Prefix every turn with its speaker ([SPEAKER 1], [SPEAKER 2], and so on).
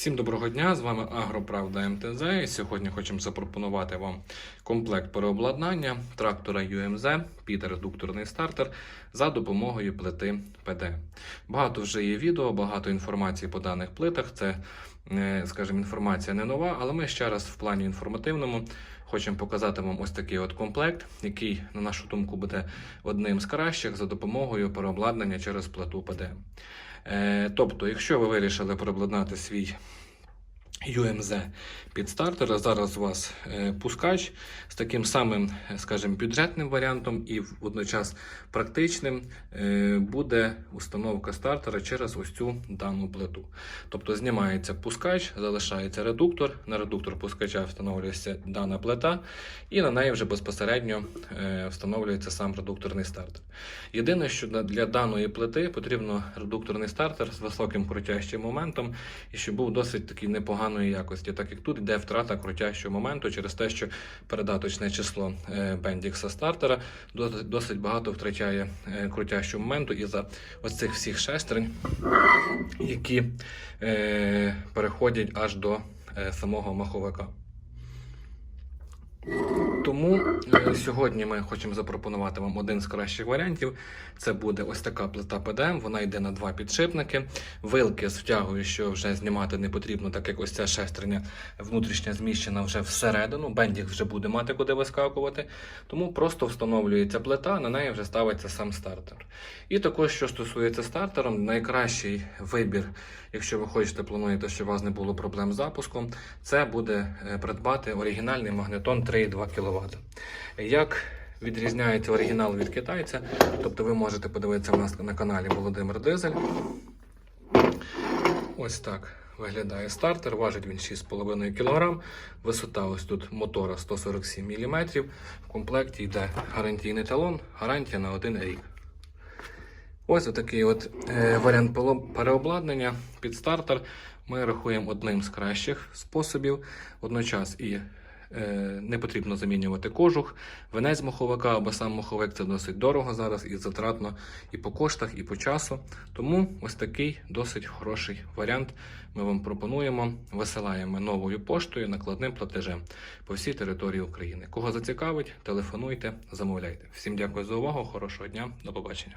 [SPEAKER 1] Всім доброго дня! З вами Агроправда МТЗ. І сьогодні хочемо запропонувати вам комплект переобладнання трактора UMZ під редукторний стартер за допомогою плити ПД. Багато вже є відео, багато інформації по даних плитах. Це, е, скажімо, інформація не нова, але ми ще раз в плані інформативному хочемо показати вам ось такий от комплект, який, на нашу думку, буде одним з кращих за допомогою переобладнання через плиту ПД. Е, Тобто, якщо ви вирішили переобладнати свій UMZ під стартер, а зараз у вас е, пускач з таким самим, е, скажімо, бюджетним варіантом і водночас практичним, е, буде установка стартера через ось цю дану плиту. Тобто знімається пускач, залишається редуктор, на редуктор пускача встановлюється дана плита, і на неї вже безпосередньо встановлюється сам редукторний стартер. Єдине, що для- даної плити потрібно редукторний стартер з високим крутящим моментом і щоб був досить такий непоганої якості, так як тут йде втрата крутящого моменту через те, що передаточне число бендікса стартера досить, багато втрачає е, крутящого моменту із-за ось цих всіх шестерень, які е, переходять аж до е, самого маховика. Тому е, сьогодні ми хочемо запропонувати вам один з кращих варіантів. Це буде ось така плита ПДМ. Вона йде на два підшипники. Вилки з втягою, що вже знімати не потрібно, так як ось ця шестерня внутрішня зміщена вже всередину. Бендік вже буде мати куди вискакувати. Тому просто встановлюється плита, на неї вже ставиться сам стартер. І також, що стосується стартером, найкращий вибір, якщо ви хочете плануєте, щоб у вас не було проблем з запуском, це буде е, придбати оригінальний магнетон 3,2 кВт. Як відрізняється оригінал від китайця, тобто ви можете подивитися в нас на каналі Володимир Дизель. Ось так виглядає стартер, важить він 6,5 кг, висота ось тут мотора 147 мм. В комплекті йде гарантійний талон, гарантія на один рік. Ось такий от е, варіант переобладнання під стартер. Ми рахуємо одним з кращих способів. Водночас і не потрібно замінювати кожух, венець моховика або сам моховик це досить дорого зараз і затратно і по коштах, і по часу. Тому ось такий досить хороший варіант ми вам пропонуємо. Висилаємо новою поштою накладним платежем по всій території України. Кого зацікавить, телефонуйте, замовляйте. Всім дякую за увагу, хорошого дня, до побачення.